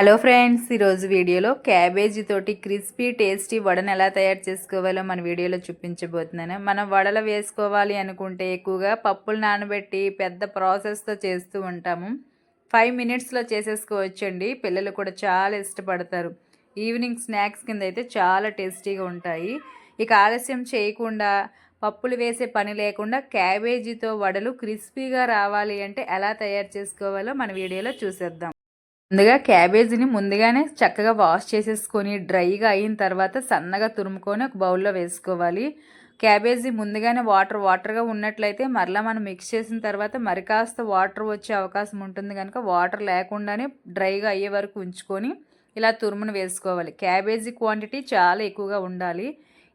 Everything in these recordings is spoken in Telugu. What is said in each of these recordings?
హలో ఫ్రెండ్స్ ఈరోజు వీడియోలో క్యాబేజీ తోటి క్రిస్పీ టేస్టీ వడను ఎలా తయారు చేసుకోవాలో మన వీడియోలో చూపించబోతున్నాను. మనం వడలు వేసుకోవాలి అనుకుంటే ఎక్కువగా పప్పులు నానబెట్టి పెద్ద ప్రాసెస్తో చేస్తూ ఉంటాము. ఫైవ్ మినిట్స్లో చేసేసుకోవచ్చండి. పిల్లలు కూడా చాలా ఇష్టపడతారు. ఈవినింగ్ స్నాక్స్ కింద అయితే చాలా టేస్టీగా ఉంటాయి. ఇక ఆలస్యం చేయకుండా పప్పులు వేసే పని లేకుండా క్యాబేజీతో వడలు క్రిస్పీగా రావాలి అంటే ఎలా తయారు చేసుకోవాలో మన వీడియోలో చూసేద్దాం. ముందుగా క్యాబేజీని ముందుగానే చక్కగా వాష్ చేసేసుకొని డ్రైగా అయిన తర్వాత సన్నగా తురుముకొని ఒక బౌల్లో వేసుకోవాలి. క్యాబేజీ ముందుగానే వాటర్ వాటర్గా ఉన్నట్లయితే మరలా మనం మిక్స్ చేసిన తర్వాత మరి కాస్త వాటర్ వచ్చే అవకాశం ఉంటుంది కనుక వాటర్ లేకుండానే డ్రైగా అయ్యే వరకు ఉంచుకొని ఇలా తురుమును వేసుకోవాలి. క్యాబేజీ క్వాంటిటీ చాలా ఎక్కువగా ఉండాలి.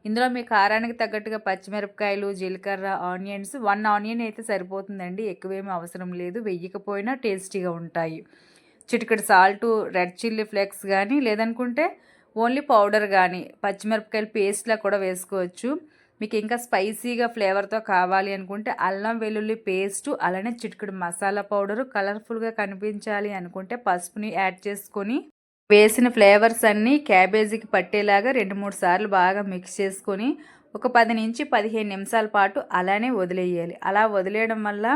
ఇందులో మీ కారానికి తగ్గట్టుగా పచ్చిమిరపకాయలు జీలకర్ర ఆనియన్స్ వన్ ఆనియన్ అయితే సరిపోతుందండి. ఎక్కువేమీ అవసరం లేదు. వెయ్యకపోయినా టేస్టీగా ఉంటాయి. చిటికెడు సాల్ట్ రెడ్ చిల్లీ ఫ్లేక్స్ కానీ లేదనుకుంటే ఓన్లీ పౌడర్ కానీ పచ్చిమిరపకాయలు పేస్ట్లా కూడా వేసుకోవచ్చు. మీకు ఇంకా స్పైసీగా ఫ్లేవర్తో కావాలి అనుకుంటే అల్లం వెల్లుల్లి పేస్టు అలానే చిటికెడు మసాలా పౌడరు కలర్ఫుల్గా కనిపించాలి అనుకుంటే పసుపుని యాడ్ చేసుకొని వేసిన ఫ్లేవర్స్ అన్నీ క్యాబేజీకి పట్టేలాగా రెండు మూడు సార్లు బాగా మిక్స్ చేసుకొని ఒక పది నుంచి పదిహేను నిమిషాల పాటు అలానే వదిలేయాలి. అలా వదిలేయడం వల్ల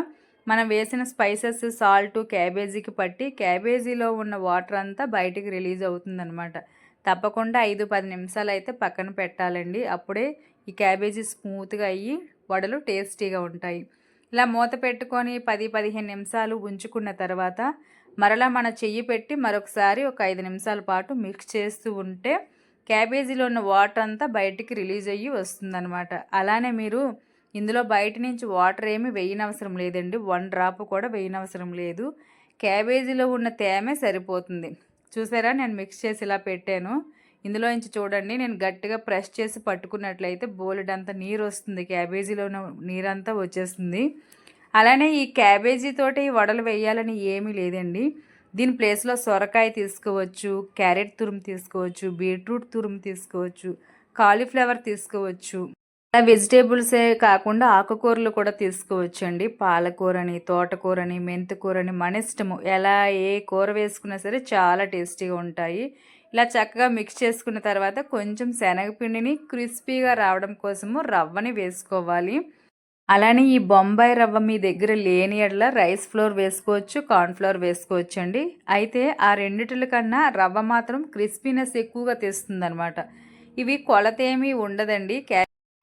మనం వేసిన స్పైసెస్ సాల్ట్ క్యాబేజీకి పట్టి క్యాబేజీలో ఉన్న వాటర్ అంతా బయటికి రిలీజ్ అవుతుందనమాట తప్పకుండా ఐదు పది నిమిషాలు అయితే పక్కన పెట్టాలండి. అప్పుడే ఈ క్యాబేజీ స్మూత్గా అయ్యి వడలు టేస్టీగా ఉంటాయి. ఇలా మూత పెట్టుకొని పది పదిహేను నిమిషాలు ఉంచుకున్న తర్వాత మరలా మన చెయ్యి పెట్టి మరొకసారి ఒక ఐదు నిమిషాల పాటు మిక్స్ చేస్తూ ఉంటే క్యాబేజీలో ఉన్న వాటర్ అంతా బయటికి రిలీజ్ అయ్యి వస్తుందన్నమాట. అలానే మీరు ఇందులో బయట నుంచి వాటర్ ఏమి వేయనవసరం లేదండి. వన్ డ్రాప్ కూడా వేయనవసరం లేదు. క్యాబేజీలో ఉన్న తేమే సరిపోతుంది. చూసారా? నేను మిక్స్ చేసి ఇలా పెట్టాను. ఇందులో నుంచి చూడండి నేను గట్టిగా ప్రెస్ చేసి పట్టుకున్నట్లయితే బోలెడంతా నీరు వస్తుంది. క్యాబేజీలో నీరంతా వచ్చేస్తుంది. అలానే ఈ క్యాబేజీతోటి వడలు వేయాలని ఏమీ లేదండి. దీని ప్లేస్లో సొరకాయ తీసుకోవచ్చు క్యారెట్ తురుము తీసుకోవచ్చు బీట్రూట్ తురుము తీసుకోవచ్చు కాలీఫ్లవర్ తీసుకోవచ్చు. వెజిటేబుల్సే కాకుండా ఆకుకూరలు కూడా తీసుకోవచ్చండి. పాలకూరని తోటకూరని మెంతికూరని మన ఇష్టము. ఎలా ఏ కూర వేసుకున్నా సరే చాలా టేస్టీగా ఉంటాయి. ఇలా చక్కగా మిక్స్ చేసుకున్న తర్వాత కొంచెం శనగపిండిని క్రిస్పీగా రావడం కోసము రవ్వని వేసుకోవాలి. అలానే ఈ బొంబాయి రవ్వ మీ దగ్గర లేని ఎడల రైస్ ఫ్లోర్ వేసుకోవచ్చు కార్న్ఫ్లోర్ వేసుకోవచ్చు అండి అయితే ఆ రెండిటిల కన్నా రవ్వ మాత్రం క్రిస్పీనెస్ ఎక్కువగా తెస్తుంది ఇవి కొలత ఏమీ ఉండదండి.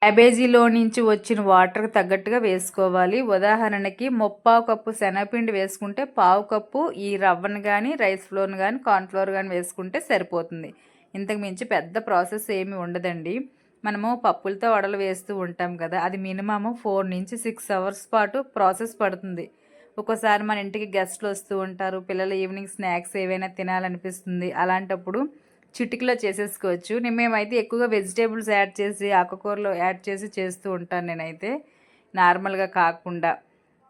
క్యాబేజీలో నుంచి వచ్చిన వాటర్కి తగ్గట్టుగా వేసుకోవాలి. ఉదాహరణకి ముప్పావు కప్పు శనగపిండి వేసుకుంటే పావు కప్పు ఈ రవ్వను కానీ రైస్ ఫ్లోర్ని కానీ కార్న్ఫ్లోర్ కానీ వేసుకుంటే సరిపోతుంది. ఇంతకు మించి పెద్ద ప్రాసెస్ ఏమి ఉండదండి. మనము పప్పులతో వడలు వేస్తూ ఉంటాం కదా అది మినిమము ఫోర్ నుంచి సిక్స్ అవర్స్ పాటు ప్రాసెస్ పడుతుంది. ఒక్కోసారి మన ఇంటికి గెస్ట్లు వస్తూ ఉంటారు పిల్లలు ఈవినింగ్ స్నాక్స్ ఏవైనా తినాలనిపిస్తుంది. అలాంటప్పుడు చిటికలో చేసేసుకోవచ్చు. నేను మేమైతే ఎక్కువగా వెజిటేబుల్స్ యాడ్ చేసి ఆకుకూరలు యాడ్ చేసి చేస్తూ ఉంటాను నేనైతే. నార్మల్గా కాకుండా.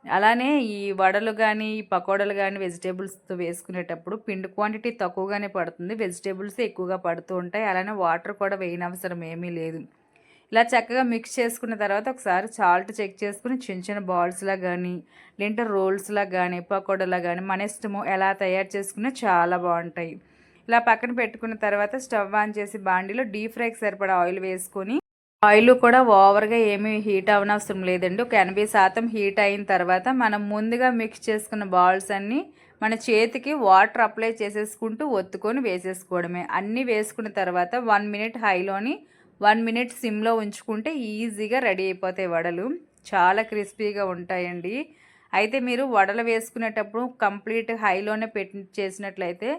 అలానే ఈ వడలు కానీ ఈ పకోడలు కానీ వెజిటేబుల్స్తో వేసుకునేటప్పుడు పిండి క్వాంటిటీ తక్కువగానే పడుతుంది. వెజిటేబుల్స్ ఎక్కువగా పడుతూ ఉంటాయి. అలానే వాటర్ కూడా వేయనవసరం ఏమీ లేదు. ఇలా చక్కగా మిక్స్ చేసుకున్న తర్వాత ఒకసారి సాల్ట్ చెక్ చేసుకుని చిన్న చిన్న బాల్స్లా కానీ లేదంటే రోల్స్లా కానీ పకోడలా కానీ మన ఇష్టము ఎలా తయారు చేసుకున్నా చాలా బాగుంటాయి. ఇలా పక్కన పెట్టుకున్న తర్వాత స్టవ్ ఆన్ చేసి బాండీలో డీప్ ఫ్రైకి సరిపడా ఆయిల్ వేసుకొని ఆయిల్ కూడా ఓవర్గా ఏమీ హీట్ అవనవసరం లేదండి. ఒక ఎనభై శాతం హీట్ అయిన తర్వాత మనం ముందుగా మిక్స్ చేసుకున్న బాల్స్ అన్నీ మన చేతికి వాటర్ అప్లై చేసేసుకుంటూ ఒత్తుకొని వేసేసుకోవడమే. అన్నీ వేసుకున్న తర్వాత వన్ మినిట్ హైలోని వన్ మినిట్ సిమ్లో ఉంచుకుంటే ఈజీగా రెడీ అయిపోతాయి వడలు. చాలా క్రిస్పీగా ఉంటాయండి. అయితే మీరు వడలు వేసుకునేటప్పుడు కంప్లీట్ హైలోనే పెట్టి చేసినట్లయితే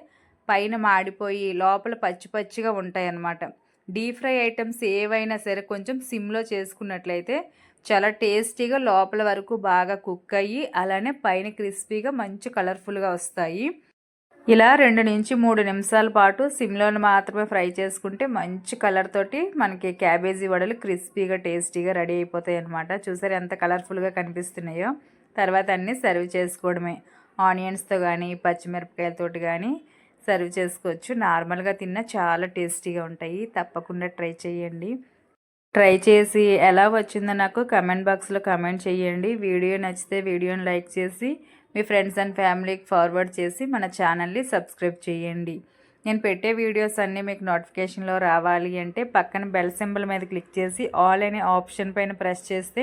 పైన మాడిపోయి లోపల పచ్చి పచ్చిగా ఉంటాయి అన్నమాట డీప్ ఫ్రై ఐటమ్స్ ఏవైనా సరే కొంచెం సిమ్లో చేసుకున్నట్లయితే చాలా టేస్టీగా లోపల వరకు బాగా కుక్ అయ్యి అలానే పైన క్రిస్పీగా మంచి కలర్ఫుల్గా వస్తాయి. ఇలా రెండు నుంచి మూడు నిమిషాల పాటు సిమ్లోని మాత్రమే ఫ్రై చేసుకుంటే మంచి కలర్ తోటి మనకి క్యాబేజీ వడలు క్రిస్పీగా టేస్టీగా రెడీ అయిపోతాయి అనమాట చూసారు ఎంత కలర్ఫుల్గా కనిపిస్తున్నాయో. తర్వాత అన్నీ సర్వ్ చేసుకోవడమే. ఆనియన్స్తో కానీ పచ్చిమిరపకాయలతోటి కానీ సర్వ్ చేసుకోవచ్చు. నార్మల్గా తిన్నా చాలా టేస్టీగా ఉంటాయి. తప్పకుండా ట్రై చేయండి. ట్రై చేసి ఎలా వచ్చిందో నాకు కమెంట్ బాక్స్లో కమెంట్ చేయండి. వీడియో నచ్చితే వీడియోని లైక్ చేసి మీ ఫ్రెండ్స్ అండ్ ఫ్యామిలీకి ఫార్వర్డ్ చేసి మన ఛానల్ని సబ్స్క్రైబ్ చేయండి. నేను పెట్టే వీడియోస్ అన్నీ మీకు నోటిఫికేషన్లో రావాలి అంటే పక్కన బెల్ సింబల్ మీద క్లిక్ చేసి ఆల్ అనే ఆప్షన్ పైన ప్రెస్ చేస్తే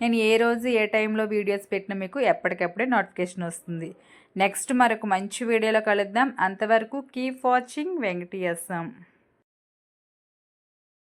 నేను ఏ రోజు ఏ టైంలో వీడియోస్ పెట్టినా మీకు ఎప్పటికప్పుడే నోటిఫికేషన్ వస్తుంది. నెక్స్ట్ మరొక మంచి వీడియోలో కలుద్దాం. అంతవరకు కీప్ వాచింగ్ వెంకటేశం